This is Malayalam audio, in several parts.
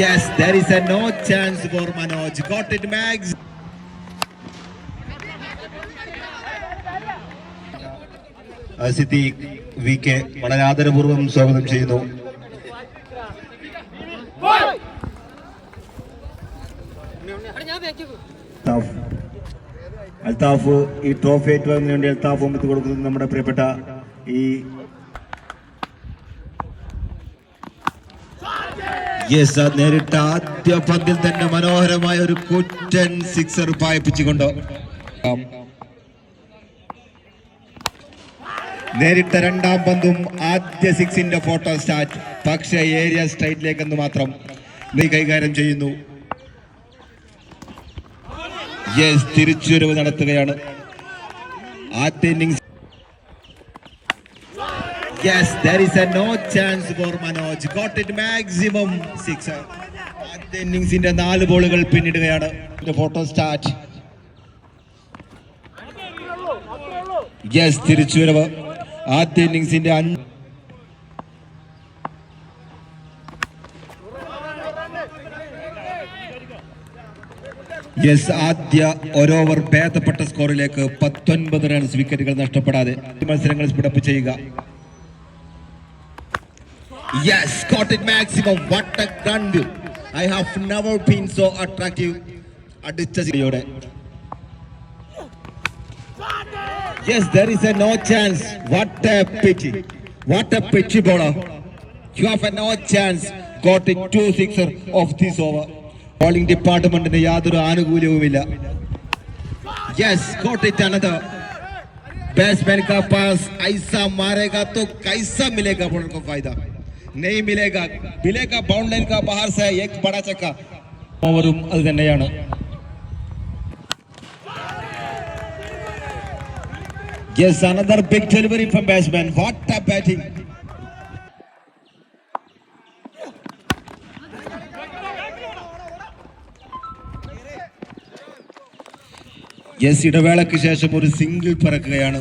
Yes, there is a no chance for Manoj. Got it, Max. Siddique V K വളരെ ആദരപൂർവം സ്വാഗതം ചെയ്യുന്നു അൽത്താഫ്. അൽത്താഫ് ഈ ട്രോഫി ഏറ്റുവാങ്ങുന്നതിന് വേണ്ടി അൽത്താഫ് ഒമ്പത്ത് കൊടുക്കുന്നത് നമ്മുടെ പ്രിയപ്പെട്ട ഈ യെസ് നേരിട്ട ആദ്യ പന്തിൽ തന്നെ മനോഹരമായ ഒരു കുറ്റൻ സിക്സർ പായിപ്പിച്ചുകൊണ്ട് നേരിട്ട രണ്ടാം പന്തും ആദ്യ സിക്സിന്റെ ഫോട്ടോ സ്റ്റാറ്റ് പക്ഷേ ഏരിയ സ്ട്രൈറ്റിലേക്കെന്ന് മാത്രം കൈകാര്യം ചെയ്യുന്നു. യെസ് തിരിച്ചുവരവ് നടത്തുകയാണ്. ആദ്യ innings Yes, there is a no chance for Manoj. Got it maximum. Six. ആദ്യ ഇന്നിംഗ്സിന്റെ നാല് ബോളുകൾ പിന്നിടുകയാണ്. ഫോട്ടോ സ്റ്റാർട്ട് യെസ് തിരിച്ചുവരവ്. ആദ്യ ഇന്നിംഗ്സിന്റെ അഞ്ച് യെസ് ആദ്യ ഓരോവർ ഭേദപ്പെട്ട സ്കോറിലേക്ക് പത്തൊൻപത് റൺസ് വിക്കറ്റുകൾ നഷ്ടപ്പെടാതെ. മത്സരങ്ങൾ സ്പിഡപ്പ് ചെയ്യുക. Yes, got it maximum. What a gun! I have never been so attractive. അടിച്ച ചിരിയോടെ Yes, there is a no chance. What a pity. What a pity bowler. You have a no chance. Got it two sixer of this over. Bowling ഡിപ്പാർട്ട്മെന്റിന് യാതൊരു ആനുകൂല്യവുമില്ല Yes, got it another. Batsman का पास ऐसा मारेगा तो कैसा मिलेगा बॉलर को फायदा നെയ് മിലേഗ മിലേഗ ബൗണ്ട് ലൈൻ കാ ബഹാർ സെ ഏക് ബഡാ ചക്ക ഓവറും അത് തന്നെയാണ് Yes, another big delivery from batsman. What a batting! Yes ഇടവേളയ്ക്ക് ശേഷം ഒരു സിംഗിൾ പറക്കുകയാണ്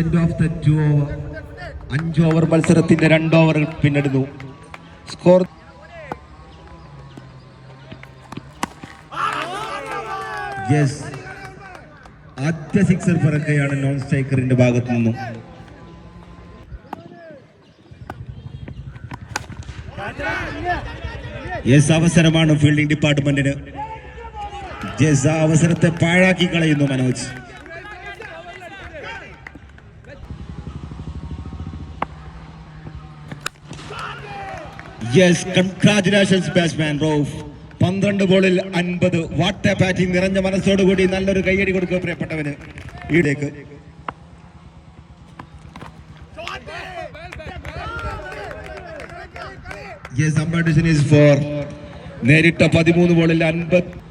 എൻഡ് ഓഫ് ഓവർ അഞ്ച് ഓവർ മത്സരത്തിന്റെ രണ്ട് ഓവർ പിന്നിടുന്നു. സ്കോർ യെസ് ആദ്യ സിക്സർ പറക്കുകയാണ് നോൺ സ്ട്രൈക്കറിന്റെ ഭാഗത്തു നിന്നും. യെസ് അവസരമാണ് ഫീൽഡിംഗ് ഡിപ്പാർട്ട്മെന്റിന് യെസ് ആ അവസരത്തെ പാഴാക്കി കളയുന്നു മനോജ്. യെസ് കൺഗ്രാചുലേഷൻസ് ബാറ്റ്സ്മാൻ റോഫ് പന്ത്രണ്ട് ബോളിൽ അൻപത്. വാട്ട ബാറ്റിംഗ് നിറഞ്ഞ മനസ്സോടുകൂടി നല്ലൊരു കൈയടി കൊടുക്കുക പ്രിയപ്പെട്ടവന്. ഈടേക്ക് യെസ് ഈസ് ഫോർ നേരിട്ട പതിമൂന്ന് ബോളിൽ അൻപത്.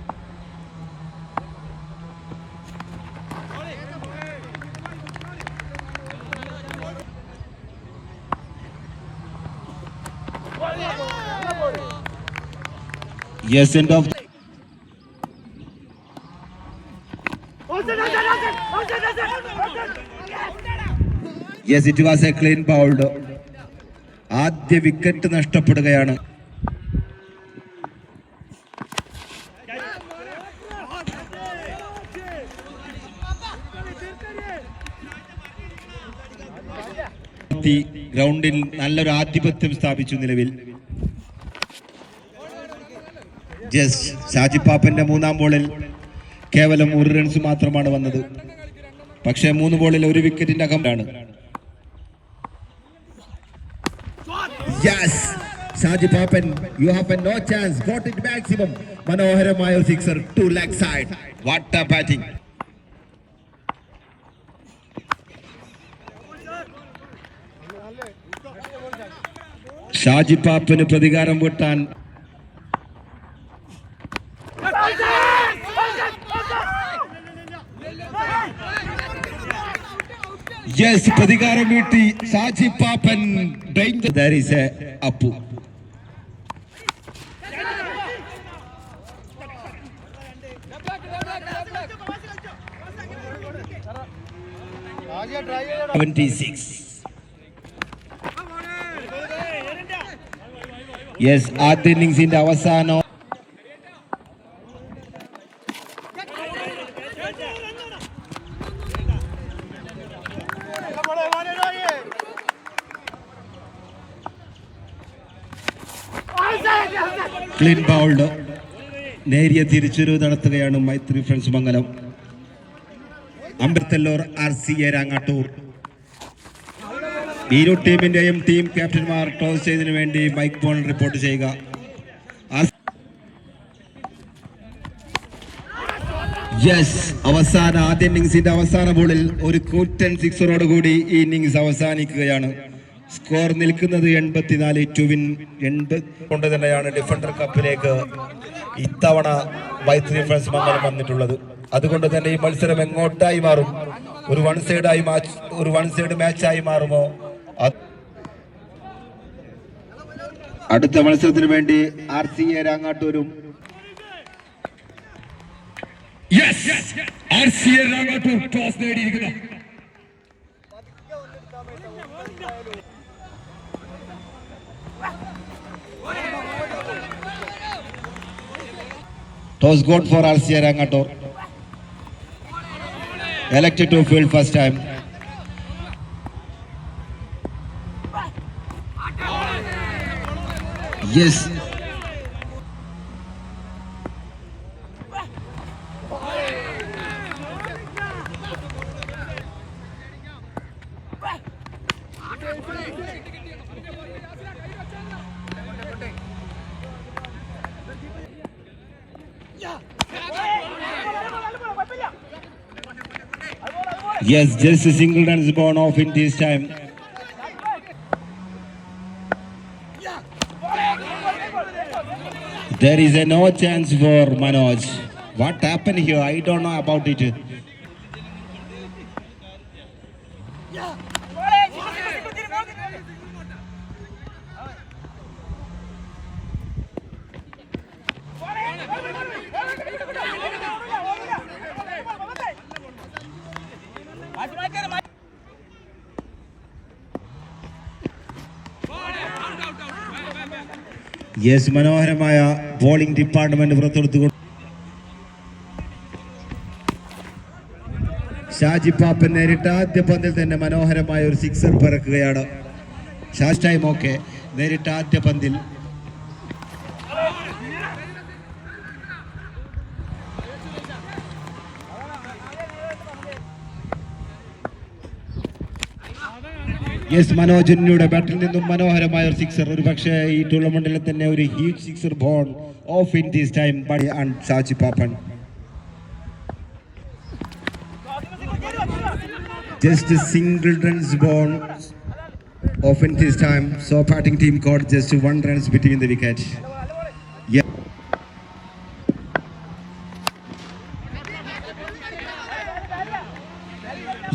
Yes end of yes it was a clean bowled ആദ്യ വിക്കറ്റ് നഷ്ടപ്പെടുകയാണ്. ഗ്രൗണ്ടിൽ നല്ലൊരു ആധിപത്യം സ്ഥാപിച്ചു നിലവിൽ. ജസ് ഷാജിപ്പാപ്പന്റെ മൂന്നാം ബോളിൽ കേവലം ഒരു റൺസ് മാത്രമാണ് വന്നത്. പക്ഷേ മൂന്ന് ബോളിൽ ഒരു വിക്കറ്റിന്റെ അകമ്പാണ് yes Shaji Pappan you have a no chance got it maximum മനോഹരമായ ഒരു sixer to leg side what a batting Shaji പാപ്പന് പ്രതികാരം വീട്ടാൻ യെസ് പ്രതികാരം വീട്ടി ഷാജി പാപ്പൻ അപ്പു 76. യെസ് ആദ്യ ഇന്നിങ്സിന്റെ അവസാനം. ക്ലീൻ ബൗൾഡ് നേരിയ തിരിച്ചൊരു നടത്തുകയാണ് Maithri friends Mangalam. Ambathalloor R C A Rangattoor. ഇരു ടീമിന്റെയും ടീം ക്യാപ്റ്റന്മാർ ടോസ് ചെയ്തതിനു വേണ്ടി മൈക്ക് ബോൾ റിപ്പോർട്ട് ചെയ്യുക. യെസ് അവസാന ആദ്യ ഇന്നിങ്സിന്റെ അവസാന ബോളിൽ ഒരു കൂറ്റൻ സിക്സറോടുകൂടി ഈ ഇന്നിങ്സ് അവസാനിക്കുകയാണ്. സ്കോർ നിൽക്കുന്നത് എൺപത്തിനാല് ടുവിൻ എൺപത് കൊണ്ട് തന്നെയാണ് ഡിഫൻഡർ കപ്പിലേക്ക് ഇത്തവണ മൈത്രി ഫ്രണ്ട്സ് മംഗലം വന്നിട്ടുള്ളത്. അതുകൊണ്ട് തന്നെ ഈ മത്സരം എങ്ങോട്ടായി മാറും? ഒരു വൺ സൈഡായി മാച്ച് ഒരു വൺ സൈഡ് മാച്ചായി മാറുമോ? അടുത്ത മത്സരത്തിന് വേണ്ടി R C A രാങ്ങാട്ടൂരും. Yes R C A Rangattoor toss നേടിയിരിക്കുന്നു. Toss good for RCA Rangator. Elected to field first time. Yes. Yes, just a single run is gone off in this time. There is a no chance for Manoj. What happened here? I don't know about it. Yes മനോഹരമായ ബോളിംഗ് ഡിപ്പാർട്ട്മെന്റ് പുറത്തെടുത്തുകൊണ്ട് ഷാജി പാപ്പൻ നേരിട്ട ആദ്യ പന്തിൽ തന്നെ മനോഹരമായ ഒരു സിക്സർ പിറക്കുകയാണ്. ഷാജ് ടൈം ഓക്കെ നേരിട്ട ആദ്യ പന്തിൽ യെസ് മനോജന്യുടെ ബാറ്റിൽ നിന്നും മനോഹരമായ ഒരു സിക്സർ ഒരു പക്ഷേ ഈ ടൂർണമെന്റിലെ തന്നെ ഒരു huge sixer born of in these time by and Saji Pappan just single runs runs of in these time so batting team team just one runs between between the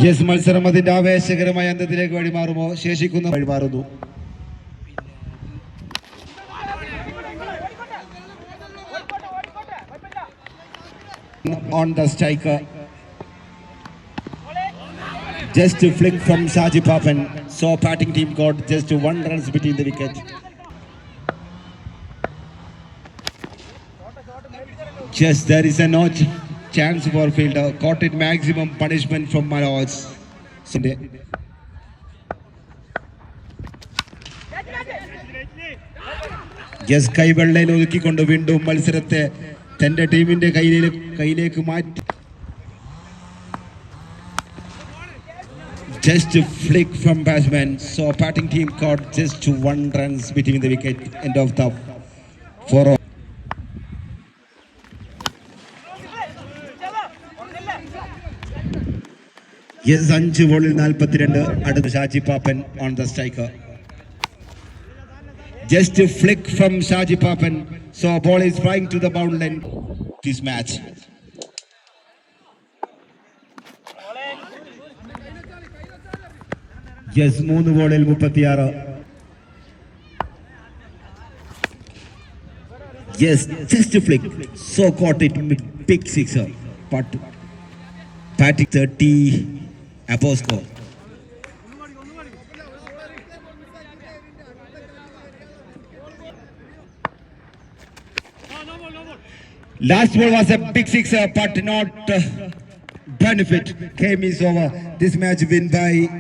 yes മത്സരം അതിന്റെ ആവേശകരമായ അന്ത്യത്തിലേക്ക് വഴിമാറുമോ? ശേഷിക്കുന്ന വഴിമാറുന്നു. On the striker just flick from Shaji Pappan so batting team got just one runs bit in wicket just there is a notch. Ch- four field caught it maximum punishment punishment Manoj. Yes കൈവെള്ളയിൽ ഒതുക്കിക്കൊണ്ട് വീണ്ടും മത്സരത്തെ തന്റെ ടീമിന്റെ കയ്യിലേക്ക് കയ്യിലേക്ക് മാറ്റി Just a flick from batsman. So batting team caught just one runs between the wicket end of the four. Yes അഞ്ച് ബോളിൽ നാൽപ്പത്തിരണ്ട് അടുത്ത Shaji Pappan on the striker just flick from Shaji Pappan so ball is flying to the bound line this match yes മൂന്ന് ബോളിൽ മുപ്പത്തിയാറ് Yes, just a flick. So caught it mid big sixer. But batting 30 Apostle. Last ball was a big six, uh, but not uh, benefit. Game is over. This match win by